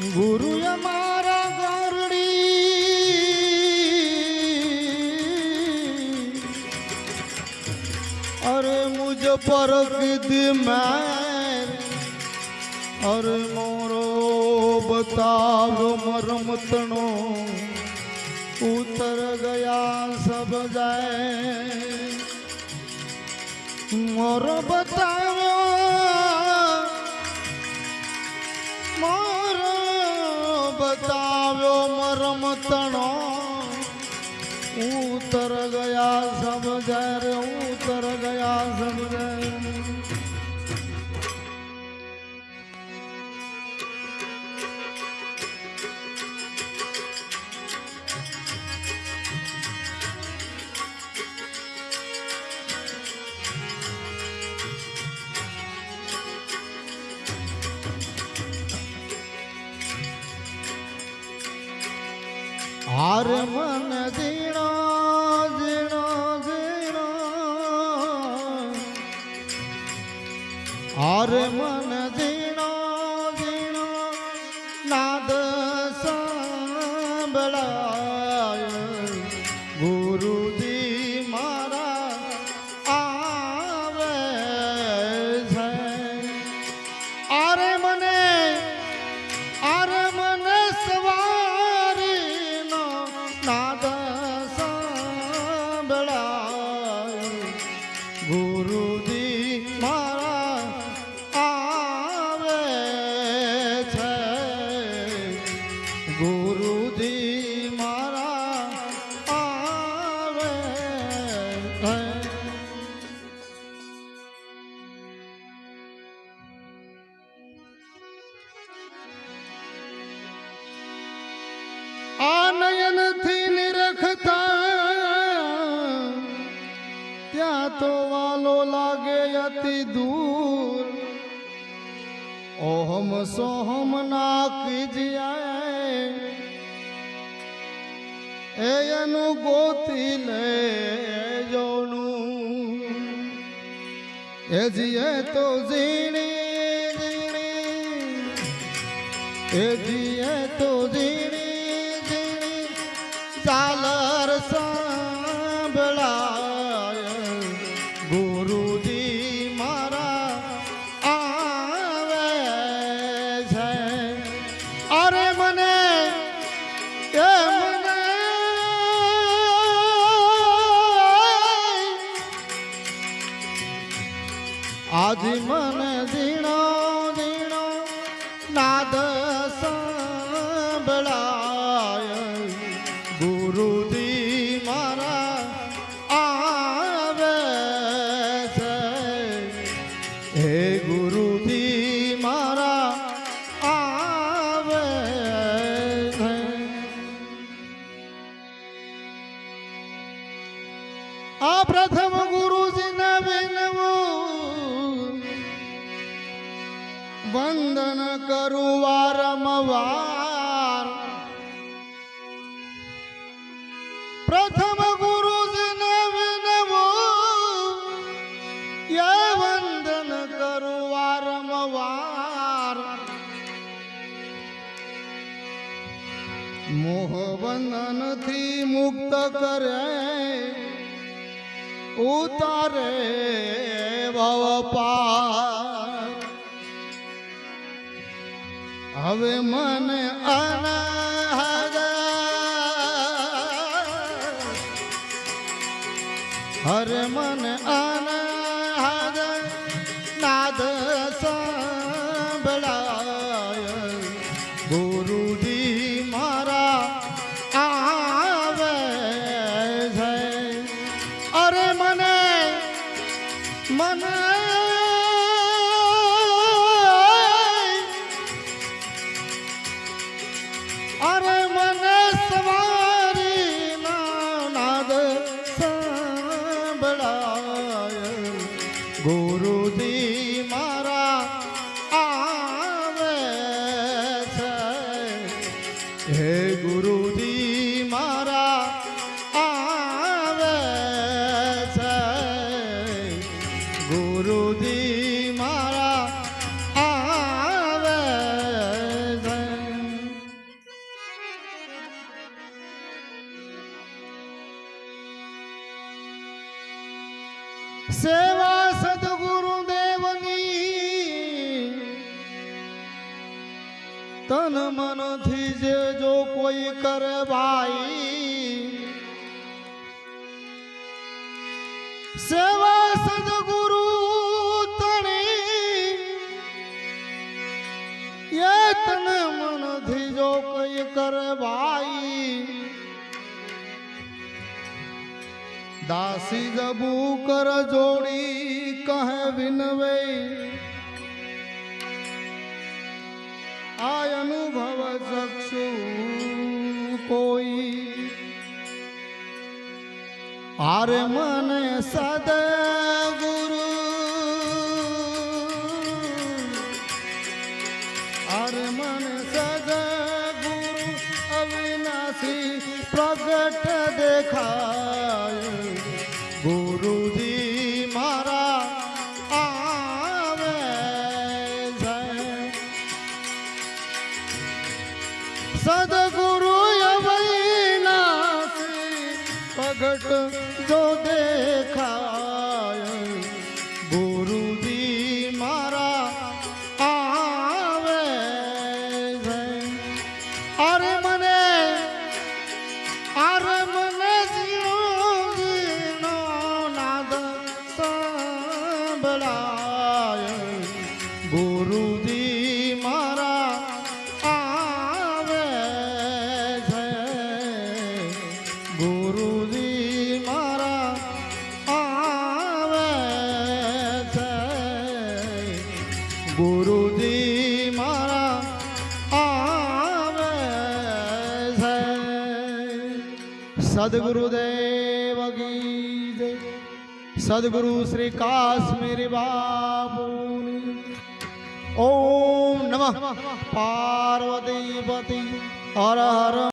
ગુરુએ મારા ગરડી. અરે મુજ પર કીધી મેર, અરે મોરો બતાવ મરમતણો ઉતર ગયા સબ જાય. મોરો બતાવ્યો બતાવ્યો મરમ તણો. ઉતર ગયા સમજાય રે હાર મન ઝીણો ઝીણો ઝીણો. હાર મન ઝીણો. ગુરુજી તો વાલો લાગે અતિ દૂર. ઓહમ સોહમ ના કીજ્યા એનું ગોતી લે જોનું. એ જીએ તો ઝીણી એ જીએ તો ઝીણી ઝીણી. ચાલર સાંભળાય છે અરે મને, એ મને. આજ મને ઝીણો ઝીણો નાદ સાંભળાય. ગુરુજી મારા આવે છે. હે ગુરુજી વંદન કરું વારંવાર પ્રથમ ગુરુજીને વિનવું એ વંદન કરું વારંવાર મોહ બંધનથી મુક્ત કરે, ઉતારે ભવ હવે મને હરે મને અનાહદ નાદ સાંભળાય. ગુરુજી મારા આવે છે. અરે મને મને હે ગુરુજી મારા આવે છે. ગુરુજી મારા આવે છે. સેવા તન મનથી જે જો કોઈ કરે ભાઈ, સેવા સદગુરુ તણી, એ તન મનથી જો કોઈ કરે ભાઈ, દાસી જબુ કર જોડી કહે વિનવે ચક્ષુ કોઈ. આરે મને સદ ગુરુ. આરે મને સદ ગુરુ. અવિનાશી પ્રગટ દેખાય. ગુરુજી મારા આવે છે. ગુરુજી મારા આવે છે. સદગુરુદેવ કી જય. સદગુરુ શ્રી કાશ્મીરી બાપુની. ઓમ નમઃ. પાર્વતીપતિ હર હર